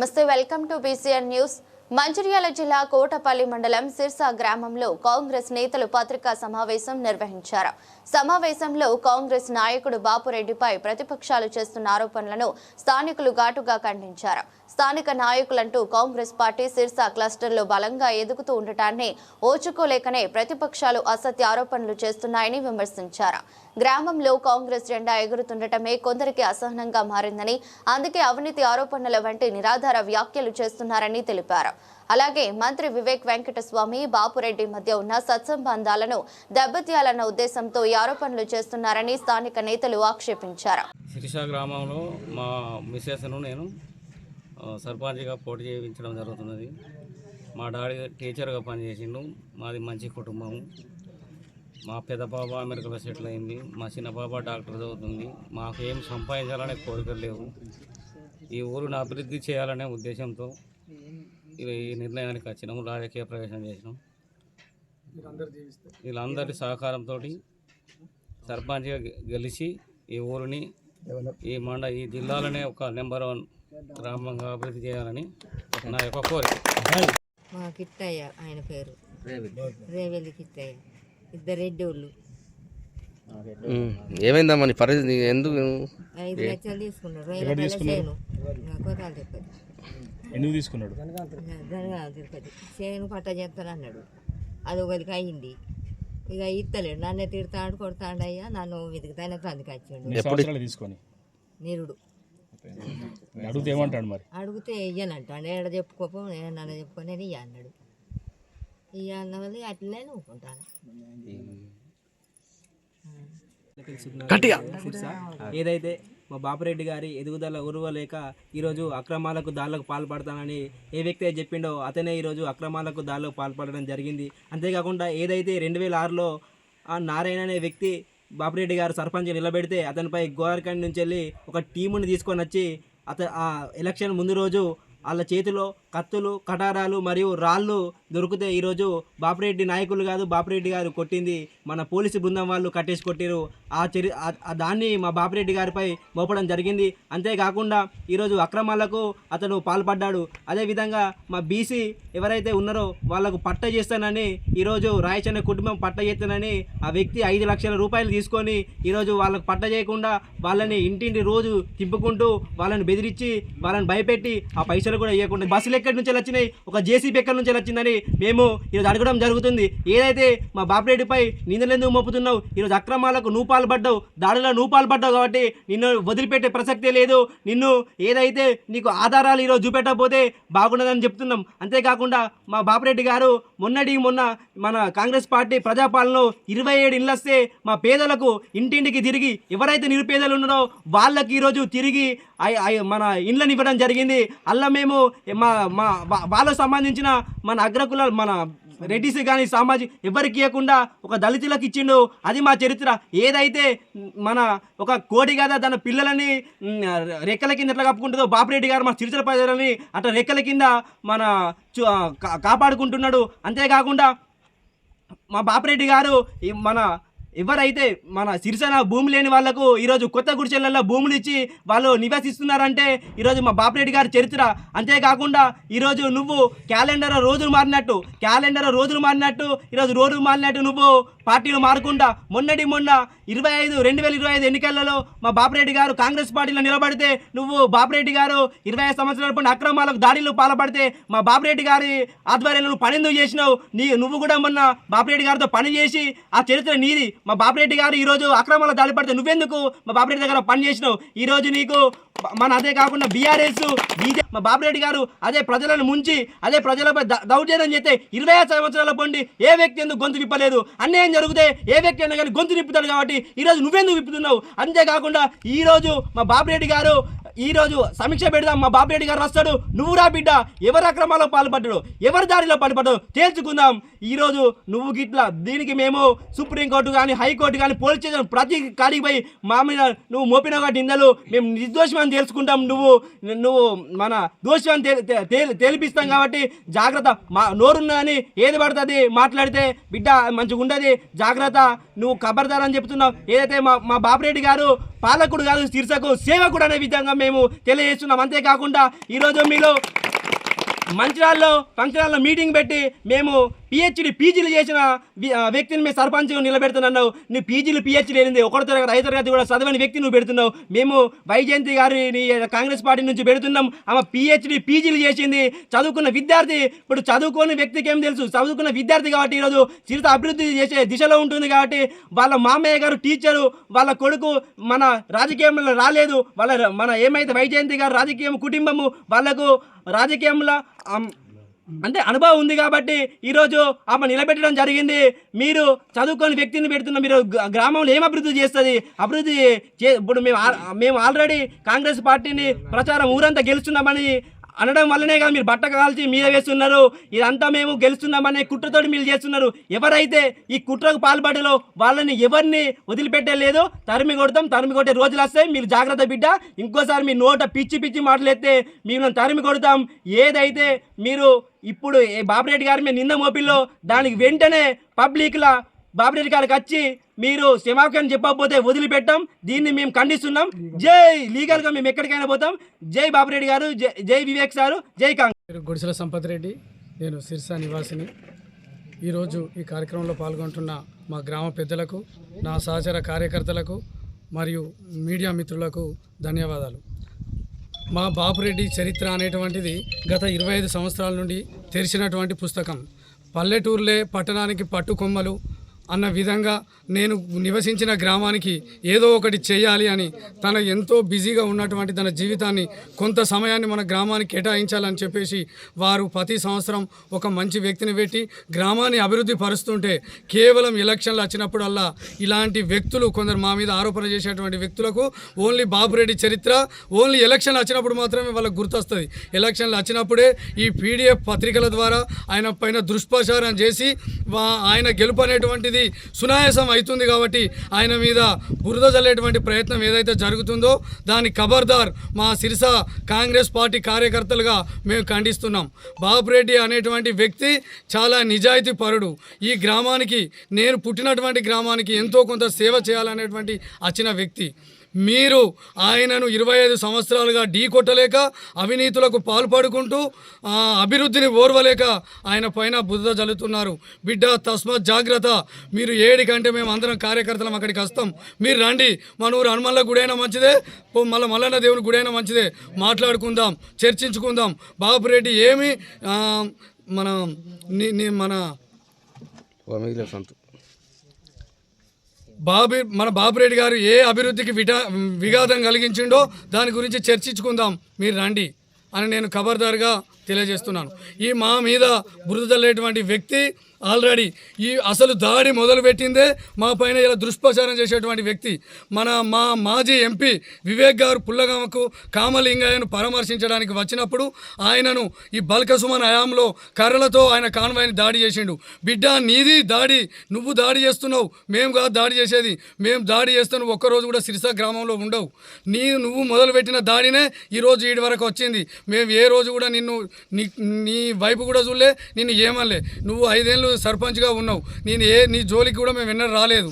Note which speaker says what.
Speaker 1: నమస్తే welcome to BCN news. Mancherial జిల్లా కోటపల్లి మండలం సిర్సా గ్రామంలో కాంగ్రెస్ నేతలు పత్రికా సమావేశం నిర్వహించారు. సమావేశంలో కాంగ్రెస్ నాయకుడు బాపురెడ్డిపై ప్రతిపక్షాలు చేస్తున్న ఆరోపణలను స్థానికులు ఘాటుగా ఖండించారు. స్థానిక నాయకులంటూ కాంగ్రెస్ పార్టీ సిర్సా క్లస్టర్లో బలంగా ఎదుగుతూ ఉండటాన్ని ఓచుకోలేకనే ప్రతిపక్షాలు అసత్య ఆరోపణలు చేస్తున్నాయని విమర్శించారు. గ్రామంలో కాంగ్రెస్ జెండా ఎగురుతుండటమే కొందరికి అసహనంగా మారిందని అందుకే అవినీతి ఆరోపణల వంటి నిరాధార వ్యాఖ్యలు చేస్తున్నారని తెలిపారు. అలాగే మంత్రి వివేక్ వెంకటస్వామి బాపురెడ్డి మధ్య ఉన్న సత్సంబంధాలను దెబ్బతీయాలన్న ఉద్దేశంతో ఈ ఆరోపణలు చేస్తున్నారని స్థానిక నేతలు ఆక్షేపించారు.
Speaker 2: శిరీష గ్రామంలో మా మిస్సెస్ను నేను సర్పంచ్గా పోటీ చేయించడం జరుగుతున్నది. మా డాడీ టీచర్గా పనిచేసిండు. మాది మంచి కుటుంబం. మా పెద్ద అమెరికాలో సెటిల్ అయింది. మా చిన్న పాప డాక్టర్ చదువుతుంది. మాకు ఏం సంపాదించాలనే కోరికలు లేవు. ఈ ఊరిని అభివృద్ధి చేయాలనే ఉద్దేశంతో ఈ నిర్ణయానికి వచ్చినాము రాజకీయ ప్రవేశం చేసినాం. వీళ్ళందరి సహకారంతో సర్పంచ్గా గెలిచి ఈ ఊరిని ఈ మండ ఈ జిల్లాలోనే ఒక నెంబర్ వన్ గ్రామంగా అభివృద్ధి చేయాలని నా యొక్క కోరిక.
Speaker 3: మా కిట్టయ్య ఆయన పేరు. రేవెల్లి. కిట్టయ్య. ఇద్దరు రెడ్డి వాళ్ళు.
Speaker 4: ఏమైందమ్మా నీ పరిస్థితి? ఎందుకు?
Speaker 3: ఐదు లక్షలు తీసుకున్నాడు. చేను. కోతాలు తిరుపతి.
Speaker 5: ఎందుకు తీసుకున్నాడు?
Speaker 3: జనగాల తిరుపతి. చేను పట్ట చేస్తాను అన్నాడు. అది ఒకరికి అయింది. ఇక ఇత్తలేడు. నన్నే తిడతాడు కొడతాడు అయ్యా. నన్ను వెతుకుతానే తందుకు వచ్చిండు
Speaker 5: సంవత్సరాలు తీసుకొని?
Speaker 3: నిరుడు.
Speaker 5: అడిగితే ఏమంటాడు మరి?
Speaker 3: అడిగితే ఇయ్యనంటాడు ఏడ చెప్పుకోపో నన్ను చెప్పుకో నేను ఇయ్య అన్నాడు. ఇయ్య అన్న వల్ల అట్లనే
Speaker 6: సిర్సా ఏదైతే మా బాపిరెడ్డి గారి ఎదుగుదల ఉరువలేక ఈరోజు అక్రమాలకు దాడులకు పాల్పడతానని ఏ వ్యక్తి అయితే చెప్పిండో అతనే ఈరోజు అక్రమాలకు దాడులకు పాల్పడడం జరిగింది. అంతేకాకుండా ఏదైతే రెండు వేల ఆరులో ఆ నారాయణ అనే వ్యక్తి బాపిరెడ్డి గారు సర్పంచ్ నిలబెడితే అతనిపై గోవర్కండ్ నుంచి వెళ్ళి ఒక టీముని తీసుకొని వచ్చి అత ఆ ఎలక్షన్ ముందు రోజు వాళ్ళ చేతిలో కత్తులు కటారాలు మరియు రాళ్ళు దొరికితే ఈరోజు బాపిరెడ్డి నాయకులు కాదు బాపిరెడ్డి గారు కొట్టింది. మన పోలీసు బృందం వాళ్ళు కట్టేసి కొట్టారు. ఆ చరి దాన్ని మా బాపిరెడ్డి గారిపై మోపడం జరిగింది. అంతేకాకుండా ఈరోజు అక్రమాలకు అతను పాల్పడ్డాడు. అదేవిధంగా మా బీసీ ఎవరైతే ఉన్నారో వాళ్ళకు పట్ట చేస్తానని ఈరోజు రాయచన్న కుటుంబం పట్ట చేస్తానని ఆ వ్యక్తి ఐదు లక్షల రూపాయలు తీసుకొని ఈరోజు వాళ్ళకు పట్ట చేయకుండా వాళ్ళని ఇంటింటి రోజు తిప్పుకుంటూ వాళ్ళని బెదిరించి వాళ్ళని భయపెట్టి ఆ పైసలు కూడా ఇవ్వకుండా బస్సులు ఎక్కడి నుంచి వచ్చినాయి ఒక జేసీబీ ఎక్కడి నుంచి వచ్చిందని మేము ఈరోజు అడగడం జరుగుతుంది. ఏదైతే మా బాపిరెడ్డిపై నిందలెందుకు మోపుతున్నావు? ఈరోజు అక్రమాలకు నూపాలు పడ్డావు దాడిలో నువ్వు పాల్పడ్డావు కాబట్టి నిన్ను వదిలిపెట్టే ప్రసక్తే లేదు. నిన్ను ఏదైతే నీకు ఆధారాలు ఈరోజు చూపెట్టకపోతే బాగుండదని చెప్తున్నాం. అంతేకాకుండా మా బాపిరెడ్డి గారు మొన్నటి మొన్న మన కాంగ్రెస్ పార్టీ ప్రజాపాలనలో ఇరవై ఏడు ఇళ్ళస్తే మా పేదలకు ఇంటింటికి తిరిగి ఎవరైతే నిరుపేదలు ఉన్నారో వాళ్ళకి ఈరోజు తిరిగి మన ఇండ్లను ఇవ్వడం జరిగింది. అలా మేము మా మా వాళ్ళకు సంబంధించిన మన అగ్రకుల మన రెడ్డిస్ కానీ సామాజిక ఎవరికి ఇవ్వకుండా ఒక దళితులకు ఇచ్చిండు అది మా చరిత్ర. ఏదైతే మన ఒక కోడి కదా తన పిల్లలని రెక్కల కింద ఎట్లా కప్పుకుంటుందో బాపిరెడ్డి గారు మా చిరుచల ప్రజలని అట్లా రెక్కల కింద మన కా- కాపాడుకుంటున్నాడు. అంతేకాకుండా మా బాపిరెడ్డి గారు మన ఎవరైతే మన సిరిసన భూమి లేని వాళ్ళకు ఈరోజు కొత్త గుడిచెలలో భూములు ఇచ్చి వాళ్ళు నివసిస్తున్నారంటే ఈరోజు మా బాపిరెడ్డి గారి చరిత్ర. అంతేకాకుండా ఈరోజు నువ్వు క్యాలెండర్ రోజులు మారినట్టు క్యాలెండర్ రోజులు మారినట్టు ఈరోజు రోజులు మారినట్టు నువ్వు పార్టీలు మారకుండా మొన్నటి మొన్న ఇరవై ఐదు రెండు వేల ఇరవై ఐదు ఎన్నికలలో మా బాపిరెడ్డి గారు కాంగ్రెస్ పార్టీలో నిలబడితే నువ్వు బాపిరెడ్డి గారు ఇరవై ఐదు సంవత్సరాల పాటు అక్రమాలకు దాడిలో పాల్పడితే మా బాపిరెడ్డి గారి ఆధ్వర్యంలో నువ్వు పని ఎందుకు చేసినావు. నీ నువ్వు కూడా మొన్న బాపిరెడ్డి గారితో పని చేసి ఆ చరిత్ర నీది. మా బాపిరెడ్డి గారు ఈరోజు అక్రమాలకు దాడి పడితే నువ్వెందుకు మా బాపిరెడ్డి దగ్గర పని చేసినావు? ఈరోజు నీకు మన అదే కాకుండా బీఆర్ఎస్ బీజే మా బాపిరెడ్డి గారు అదే ప్రజలను ముంచి అదే ప్రజలపై దౌర్జన్యం చేస్తే ఇరవై సంవత్సరాల పండి ఏ వ్యక్తి ఎందుకు గొంతు విప్పలేదు? అన్యాయం జరిగితే ఏ వ్యక్తి అయినా కానీ గొంతు నిప్పుతాడు కాబట్టి ఈరోజు నువ్వెందుకు విప్పుతున్నావు? అంతేకాకుండా ఈరోజు మా బాపిరెడ్డి గారు ఈరోజు సమీక్ష పెడదాం. మా బాపిరెడ్డి గారు వస్తాడు. నువ్వు రా బిడ్డ. ఎవరు అక్రమాల్లో పాల్పడ్డాడు? ఎవరి దారిలో పాల్పడ్డాడు? తేల్చుకుందాం. ఈరోజు నువ్వు గిట్లా దీనికి మేము సుప్రీంకోర్టు కానీ హైకోర్టు కానీ పోలీస్ స్టేషన్ ప్రతి కాడికి పోయి మా మీద నువ్వు మోపిన కాబట్టి నిందలు మేము నిర్దోషమని తెలుసుకుంటాం నువ్వు నువ్వు మన దోషమని తెలి- తెలిపిస్తాం కాబట్టి జాగ్రత్త. మా నోరున్నదని ఏది పడుతుంది మాట్లాడితే బిడ్డ మంచిగా ఉండదు జాగ్రత్త. నువ్వు ఖబర్దార్ అని చెప్తున్నావు. ఏదైతే మా మా బాపిరెడ్డి గారు పాలకుడు కాదు శీర్షకు సేవకుడు అనే విధంగా మేము తెలియజేస్తున్నాం. అంతేకాకుండా ఈరోజు మీరు మంచిర్యాలలో ఫంక్షన్ హాల్లో మీటింగ్ పెట్టి మేము పిహెచ్డి పీజీలు చేసిన వ్యక్తిని మేము సర్పంచ్ నిలబెడుతున్నావు నువ్వు పీజీలు పిహెచ్డి లేనిది ఒకటి తరగతి ఐదు తరగతి కూడా చదవని వ్యక్తి నువ్వు పెడుతున్నావు. మేము వైజయంతి గారిని కాంగ్రెస్ పార్టీ నుంచి పెడుతున్నాం. ఆమె పిహెచ్డి పీజీలు చేసింది చదువుకున్న విద్యార్థి. ఇప్పుడు చదువుకోని వ్యక్తికి ఏం తెలుసు? చదువుకున్న విద్యార్థి కాబట్టి ఈరోజు చిరుత అభివృద్ధి చేసే దిశలో ఉంటుంది కాబట్టి వాళ్ళ మామయ్య గారు టీచరు వాళ్ళ కొడుకు మన రాజకీయంలో రాలేదు. వాళ్ళ మన ఏమైతే వైజయంతి గారు రాజకీయం కుటుంబము వాళ్ళకు రాజకీయంలో అంటే అనుభవం ఉంది కాబట్టి ఈరోజు ఆమె నిలబెట్టడం జరిగింది. మీరు చదువుకొని వ్యక్తిని పెడుతున్న మీరు గ్రామంలో ఏం అభివృద్ధి చేస్తుంది? అభివృద్ధి చే ఇప్పుడు మేము మేము ఆల్రెడీ కాంగ్రెస్ పార్టీని ప్రచారం ఊరంతా గెలుచున్నామని అనడం వల్లనే కదా మీరు బట్ట కాల్చి మీద వేస్తున్నారు. ఇదంతా మేము గెలుస్తున్నామనే కుట్రతోటి మీరు చేస్తున్నారు. ఎవరైతే ఈ కుట్రకు పాల్పడలో వాళ్ళని ఎవరిని వదిలిపెట్టలేదు? తరిమి కొడతాం తరిమి కొట్టే రోజులు వస్తాయి. మీరు జాగ్రత్త బిడ్డ. ఇంకోసారి మీ నోట పిచ్చి పిచ్చి మాట్లాడితే మేము తరిమి కొడతాం. ఏదైతే మీరు ఇప్పుడు ఏ బాబురెడ్డి గారి మీద నిన్న మోపిల్లో దానికి వెంటనే పబ్లిక్లా బాబురెడ్డి గారికి వచ్చి మీరు క్షమాపణ చెప్పకపోతే వదిలిపెట్టాం. దీన్ని మేము ఖండిస్తున్నాం. జై లీగల్గా మేము ఎక్కడికైనా పోతాం. జై బాబురెడ్డి గారు జై జై వివేక్ సారు జై కాంగ్రెస్
Speaker 7: గుడిసెల సంపత్ రెడ్డి. నేను సిర్సా నివాసిని. ఈరోజు ఈ కార్యక్రమంలో పాల్గొంటున్న మా గ్రామ పెద్దలకు నా సహచర కార్యకర్తలకు మరియు మీడియా మిత్రులకు ధన్యవాదాలు. మా బాపురెడ్డి చరిత్ర అనేటువంటిది గత ఇరవై ఐదు సంవత్సరాల నుండి తెరిచినటువంటి పుస్తకం. పల్లెటూర్లే పట్టణానికి పట్టుకొమ్మలు అన్న విధంగా నేను నివసించిన గ్రామానికి ఏదో ఒకటి చేయాలి అని తన ఎంతో బిజీగా ఉన్నటువంటి తన జీవితాన్ని కొంత సమయాన్ని మన గ్రామానికి కేటాయించాలని చెప్పేసి వారు ప్రతి సంవత్సరం ఒక మంచి వ్యక్తిని పెట్టి గ్రామాన్ని అభివృద్ధి పరుస్తుంటే కేవలం ఎలక్షన్లు వచ్చినప్పుడల్లా ఇలాంటి వ్యక్తులు కొందరు మా మీద ఆరోపణ చేసేటువంటి వ్యక్తులకు ఓన్లీ బాబురెడ్డి చరిత్ర ఓన్లీ ఎలక్షన్లు వచ్చినప్పుడు మాత్రమే వాళ్ళకు గుర్తొస్తుంది. ఎలక్షన్లు వచ్చినప్పుడే ఈ పీడిఎఫ్ పత్రికల ద్వారా ఆయన పైన దుష్ప్రచారం చేసి వా- ఆయన గెలుపు అనేటువంటిది సునాయాసం అవుతుంది కాబట్టి ఆయన మీద బురద జల్లేటువంటి ప్రయత్నం ఏదైతే జరుగుతుందో దాని ఖబర్దార్ మా సిరిస కాంగ్రెస్ పార్టీ కార్యకర్తలుగా మేము ఖండిస్తున్నాం. బాబురెడ్డి అనేటువంటి వ్యక్తి చాలా నిజాయితీ పరుడు. ఈ గ్రామానికి నేను పుట్టినటువంటి గ్రామానికి ఎంతో కొంత సేవ చేయాలనేటువంటి వచ్చిన వ్యక్తి. మీరు ఆయనను ఇరవై ఐదు సంవత్సరాలుగా ఢీ కొట్టలేక అవినీతులకు పాల్పడుకుంటూ అభివృద్ధిని ఓర్వలేక ఆయన పైన బుద్ధ జల్లుతున్నారు. బిడ్డ తస్మత్ జాగ్రత్త. మీరు ఏడికంటే మేము అందరం కార్యకర్తలం అక్కడికి వస్తాం. మీరు రండి. మన ఊరు హనుమల్ల గుడైనా మంచిదే. పో మల్లన్న దేవుని గుడైనా మంచిదే. మాట్లాడుకుందాం చర్చించుకుందాం. బాబురెడ్డి ఏమి మన మన
Speaker 4: సంతు
Speaker 7: బాబు మన బాబురెడ్డి గారు ఏ అభివృద్ధికి విటా విఘాతం కలిగించిండో దాని గురించి చర్చించుకుందాం. మీరు రండి అని నేను ఖబర్దారుగా తెలియజేస్తున్నాను. ఈ మా మీద బురదలేటువంటి వ్యక్తి ఆల్రెడీ ఈ అసలు దాడి మొదలుపెట్టిందే మా పైన ఇలా దుష్ప్రచారం చేసేటువంటి వ్యక్తి. మన మా మాజీ ఎంపీ వివేక్ గారు పుల్లగామకు కామలింగయ్యను పరామర్శించడానికి వచ్చినప్పుడు ఆయనను ఈ బల్కసుమన్ హయాంలో కర్రలతో ఆయన కాన్వాయ్ని దాడి చేసిండు. బిడ్డ నీది దాడి నువ్వు దాడి చేస్తున్నావు మేము కాదు దాడి చేసేది. మేము దాడి చేస్తాను ఒక్కరోజు కూడా సిరిసా గ్రామంలో ఉండవు. నీ నువ్వు మొదలుపెట్టిన దాడినే ఈరోజు ఈడి వరకు వచ్చింది. మేము ఏ రోజు కూడా నిన్ను నీ నీ వైపు కూడా చూడలే నిన్ను ఏమనలే. నువ్వు ఐదేళ్ళు సర్పంచ్గా ఉన్నావు. నేను ఏ నీ జోలికి కూడా మేము విన్న రాలేదు.